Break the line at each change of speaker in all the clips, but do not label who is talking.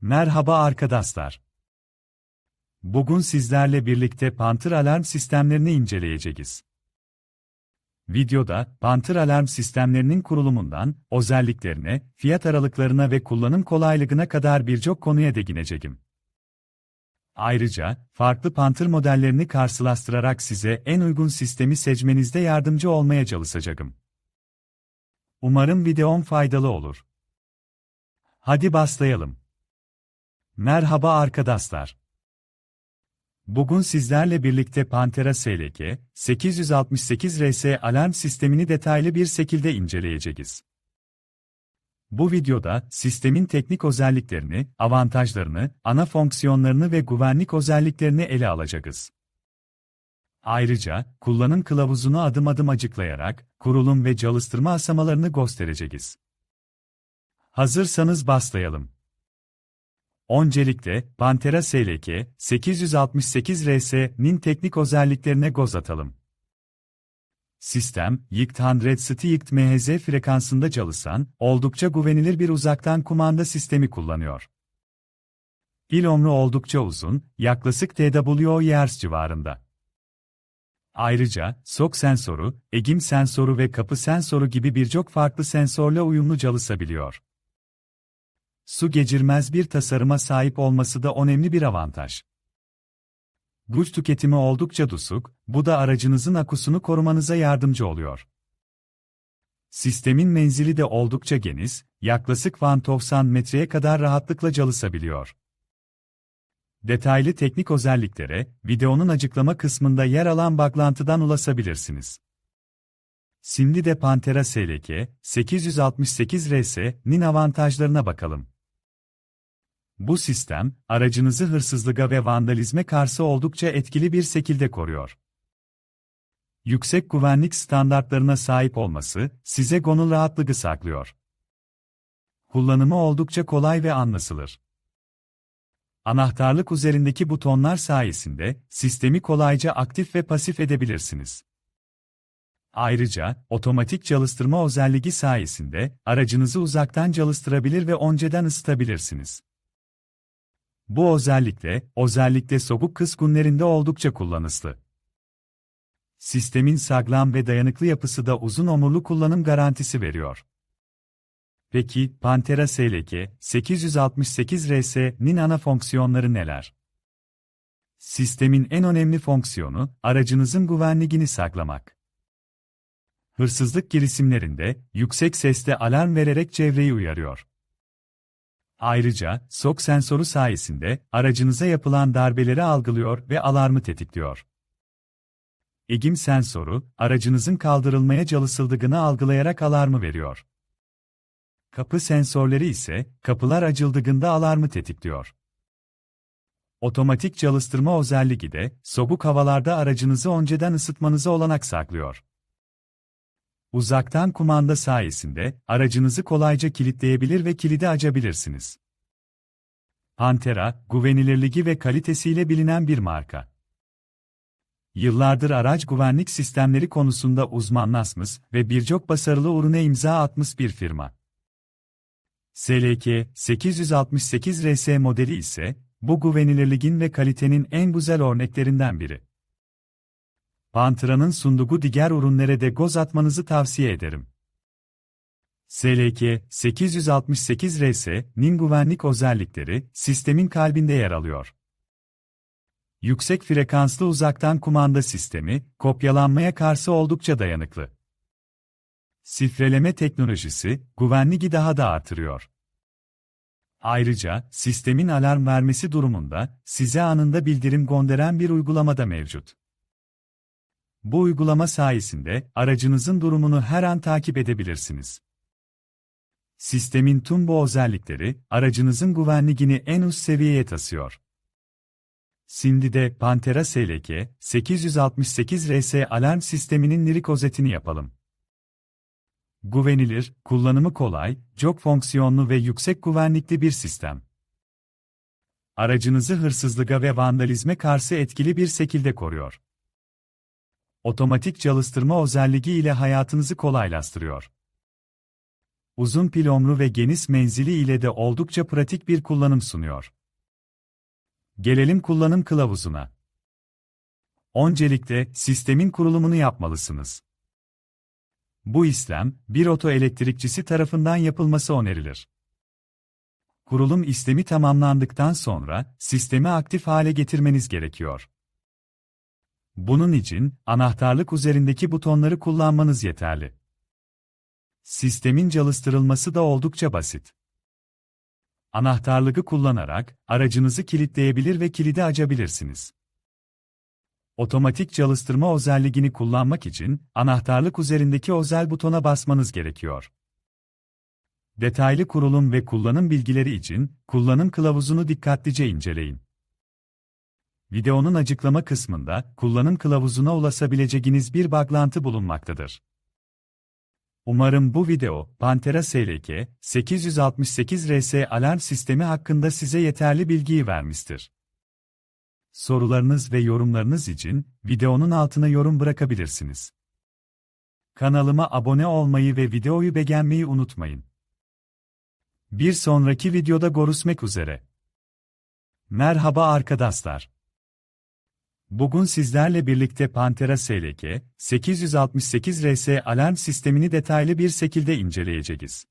Merhaba arkadaşlar. Bugün sizlerle birlikte Panther alarm sistemlerini inceleyeceğiz. Videoda, Panther alarm sistemlerinin kurulumundan, özelliklerine, fiyat aralıklarına ve kullanım kolaylığına kadar birçok konuya değineceğim. Ayrıca, farklı Panther modellerini karşılaştırarak size en uygun sistemi seçmenizde yardımcı olmaya çalışacağım. Umarım videom faydalı olur. Hadi başlayalım. Merhaba arkadaşlar. Bugün sizlerle birlikte Pantera SLK 868 RS alarm sistemini detaylı bir şekilde inceleyeceğiz. Bu videoda sistemin teknik özelliklerini, avantajlarını, ana fonksiyonlarını ve güvenlik özelliklerini ele alacağız. Ayrıca, kullanım kılavuzunu adım adım açıklayarak, kurulum ve çalıştırma aşamalarını göstereceğiz. Hazırsanız başlayalım. Öncelikle, Pantera SLK 868 RS'nin teknik özelliklerine göz atalım. Sistem, Yikt 100 Yikt MHZ frekansında çalışan, oldukça güvenilir bir uzaktan kumanda sistemi kullanıyor. Pil ömrü oldukça uzun, yaklaşık TWOYRS civarında. Ayrıca, SOK sensörü, EGIM sensörü ve kapı sensörü gibi birçok farklı sensörle uyumlu çalışabiliyor. Su geçirmez bir tasarıma sahip olması da önemli bir avantaj. Güç tüketimi oldukça düşük, bu da aracınızın akusunu korumanıza yardımcı oluyor. Sistemin menzili de oldukça geniş, yaklaşık 190 metreye kadar rahatlıkla çalışabiliyor. Detaylı teknik özelliklere, videonun açıklama kısmında yer alan bağlantıdan ulaşabilirsiniz. Şimdi de Pantera SLK 868 RS'nin avantajlarına bakalım. Bu sistem, aracınızı hırsızlığa ve vandalizme karşı oldukça etkili bir şekilde koruyor. Yüksek güvenlik standartlarına sahip olması, size gönül rahatlığı saklıyor. Kullanımı oldukça kolay ve anlaşılır. Anahtarlık üzerindeki butonlar sayesinde, sistemi kolayca aktif ve pasif edebilirsiniz. Ayrıca, otomatik çalıştırma özelliği sayesinde, aracınızı uzaktan çalıştırabilir ve önceden ısıtabilirsiniz. Bu özellikle, özellikle soğuk kış günlerinde oldukça kullanışlı. Sistemin sağlam ve dayanıklı yapısı da uzun ömürlü kullanım garantisi veriyor. Peki, Pantera SLK 868 RS'nin ana fonksiyonları neler? Sistemin en önemli fonksiyonu, aracınızın güvenliğini saklamak. Hırsızlık girişimlerinde, yüksek sesle alarm vererek çevreyi uyarıyor. Ayrıca, SOK sensörü sayesinde aracınıza yapılan darbeleri algılıyor ve alarmı tetikliyor. EGIM sensörü, aracınızın kaldırılmaya çalışıldığını algılayarak alarmı veriyor. Kapı sensörleri ise, kapılar açıldığında alarmı tetikliyor. Otomatik çalıştırma özelliği de, soğuk havalarda aracınızı önceden ısıtmanıza olanak sağlıyor. Uzaktan kumanda sayesinde aracınızı kolayca kilitleyebilir ve kilidi açabilirsiniz. Pantera, güvenilirliği ve kalitesiyle bilinen bir marka. Yıllardır araç güvenlik sistemleri konusunda uzmanlaşmış ve birçok başarılı ürüne imza atmış bir firma. SLK 868 RS modeli ise, bu güvenilirliğin ve kalitenin en güzel örneklerinden biri. Pantra'nın sunduğu diğer ürünlere de göz atmanızı tavsiye ederim. SLK 868 RS'nin güvenlik özellikleri sistemin kalbinde yer alıyor. Yüksek frekanslı uzaktan kumanda sistemi, kopyalanmaya karşı oldukça dayanıklı. Sifreleme teknolojisi, güvenliği daha da artırıyor. Ayrıca, sistemin alarm vermesi durumunda, size anında bildirim gönderen bir uygulama da mevcut. Bu uygulama sayesinde aracınızın durumunu her an takip edebilirsiniz. Sistemin tüm bu özellikleri aracınızın güvenliğini en üst seviyeye taşıyor. Şimdi de Pantera SLK 868 RS alarm sisteminin lirik özetini yapalım. Güvenilir, kullanımı kolay, çok fonksiyonlu ve yüksek güvenlikli bir sistem. Aracınızı hırsızlığa ve vandalizme karşı etkili bir şekilde koruyor otomatik çalıştırma özelliği ile hayatınızı kolaylaştırıyor. uzun pil ömrü ve geniş menzili ile de oldukça pratik bir kullanım sunuyor. Gelelim kullanım kılavuzuna. Öncelikle sistemin kurulumunu yapmalısınız. Bu işlem, bir otoelektrikçisi tarafından yapılması önerilir. Kurulum işlemi tamamlandıktan sonra, sistemi aktif hale getirmeniz gerekiyor. Bunun için, anahtarlık üzerindeki butonları kullanmanız yeterli. Sistemin çalıştırılması da oldukça basit. Anahtarlığı kullanarak, aracınızı kilitleyebilir ve kilidi açabilirsiniz. Otomatik çalıştırma özelliğini kullanmak için, anahtarlık üzerindeki özel butona basmanız gerekiyor. Detaylı kurulum ve kullanım bilgileri için, kullanım kılavuzunu dikkatlice inceleyin. Videonun açıklama kısmında, kullanım kılavuzuna ulaşabileceğiniz bir bağlantı bulunmaktadır. Umarım bu video, Pantera SLK 868 RS alarm sistemi hakkında size yeterli bilgiyi vermiştir. Sorularınız ve yorumlarınız için videonun altına yorum bırakabilirsiniz. Kanalıma abone olmayı ve videoyu beğenmeyi unutmayın. Bir sonraki videoda görüşmek üzere. Merhaba arkadaşlar. Bugün sizlerle birlikte Pantera SLK 868 RS alarm sistemini detaylı bir şekilde inceleyeceğiz.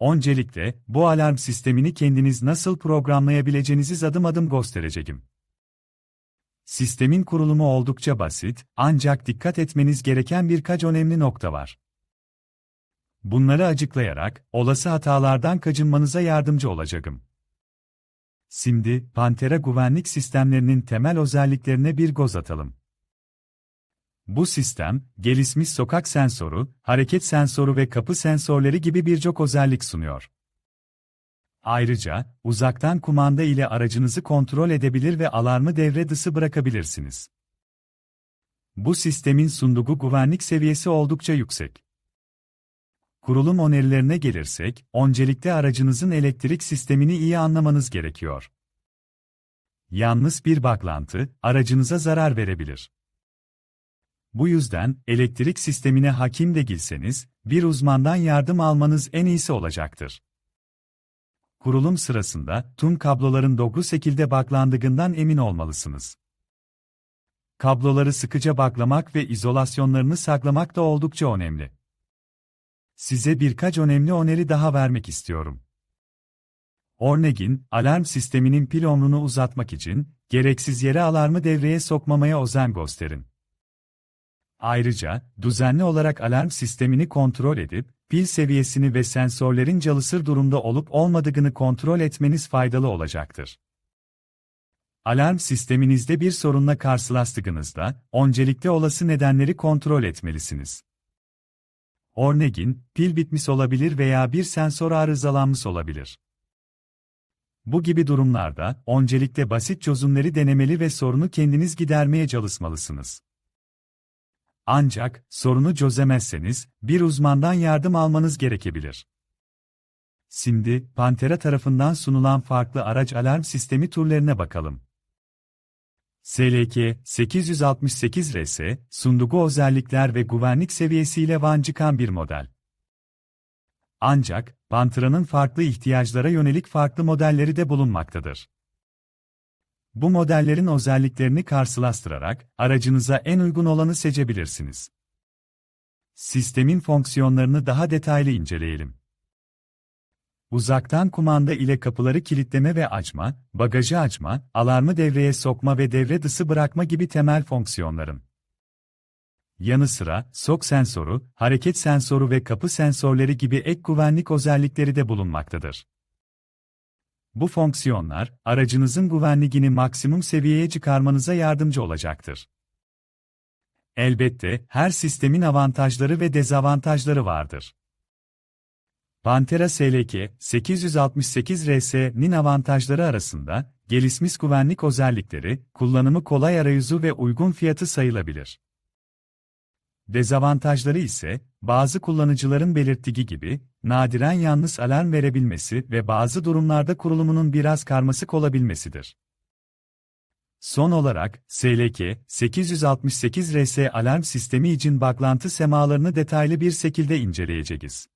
Öncelikle, bu alarm sistemini kendiniz nasıl programlayabileceğinizi adım adım göstereceğim. Sistemin kurulumu oldukça basit, ancak dikkat etmeniz gereken birkaç önemli nokta var. Bunları açıklayarak, olası hatalardan kaçınmanıza yardımcı olacağım. Şimdi, Pantera güvenlik sistemlerinin temel özelliklerine bir göz atalım. Bu sistem, gelişmiş sokak sensörü, hareket sensörü ve kapı sensörleri gibi birçok özellik sunuyor. Ayrıca, uzaktan kumanda ile aracınızı kontrol edebilir ve alarmı devre dışı bırakabilirsiniz. Bu sistemin sunduğu güvenlik seviyesi oldukça yüksek. Kurulum önerilerine gelirsek, öncelikle aracınızın elektrik sistemini iyi anlamanız gerekiyor. Yalnız bir bağlantı, aracınıza zarar verebilir. Bu yüzden, elektrik sistemine hakim değilseniz, bir uzmandan yardım almanız en iyisi olacaktır. Kurulum sırasında, tüm kabloların doğru şekilde bağlandığından emin olmalısınız. Kabloları sıkıca bağlamak ve izolasyonlarını saklamak da oldukça önemli. Size birkaç önemli öneri daha vermek istiyorum. Örneğin, alarm sisteminin pil ömrünü uzatmak için, gereksiz yere alarmı devreye sokmamaya özen gösterin. Ayrıca, düzenli olarak alarm sistemini kontrol edip, pil seviyesini ve sensörlerin çalışır durumda olup olmadığını kontrol etmeniz faydalı olacaktır. Alarm sisteminizde bir sorunla karşılaştığınızda, öncelikle olası nedenleri kontrol etmelisiniz. Örneğin, pil bitmiş olabilir veya bir sensör arızalanmış olabilir. Bu gibi durumlarda, öncelikle basit çözümleri denemeli ve sorunu kendiniz gidermeye çalışmalısınız. Ancak, sorunu çözemezseniz, bir uzmandan yardım almanız gerekebilir. Şimdi, Pantera tarafından sunulan farklı araç alarm sistemi türlerine bakalım. SLK 868 RS, sunduğu özellikler ve güvenlik seviyesiyle van çıkan bir model. Ancak, Pantera'nın farklı ihtiyaçlara yönelik farklı modelleri de bulunmaktadır. Bu modellerin özelliklerini karşılaştırarak, aracınıza en uygun olanı seçebilirsiniz. Sistemin fonksiyonlarını daha detaylı inceleyelim. Uzaktan kumanda ile kapıları kilitleme ve açma, bagajı açma, alarmı devreye sokma ve devre dışı bırakma gibi temel fonksiyonların yanı sıra sok sensörü, hareket sensörü ve kapı sensörleri gibi ek güvenlik özellikleri de bulunmaktadır. Bu fonksiyonlar, aracınızın güvenliğini maksimum seviyeye çıkarmanıza yardımcı olacaktır. Elbette, her sistemin avantajları ve dezavantajları vardır. Pantera SLK 868 RS'nin avantajları arasında, gelişmiş güvenlik özellikleri, kullanımı kolay arayüzü ve uygun fiyatı sayılabilir. Dezavantajları ise, bazı kullanıcıların belirttiği gibi, nadiren yalnız alarm verebilmesi ve bazı durumlarda kurulumunun biraz karmaşık olabilmesidir. Son olarak, SLK 868 RS alarm sistemi için bağlantı semalarını detaylı bir şekilde inceleyeceğiz.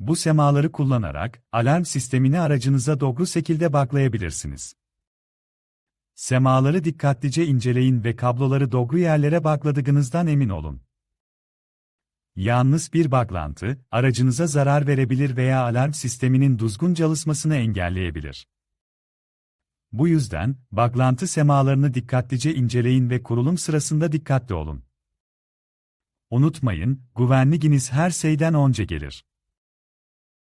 Bu semaları kullanarak, alarm sistemini aracınıza doğru şekilde baklayabilirsiniz. Semaları dikkatlice inceleyin ve kabloları doğru yerlere bakladığınızdan emin olun. Yalnız bir baklantı, aracınıza zarar verebilir veya alarm sisteminin düzgün çalışmasını engelleyebilir. Bu yüzden, baklantı semalarını dikkatlice inceleyin ve kurulum sırasında dikkatli olun. Unutmayın, güvenliğiniz her şeyden önce gelir.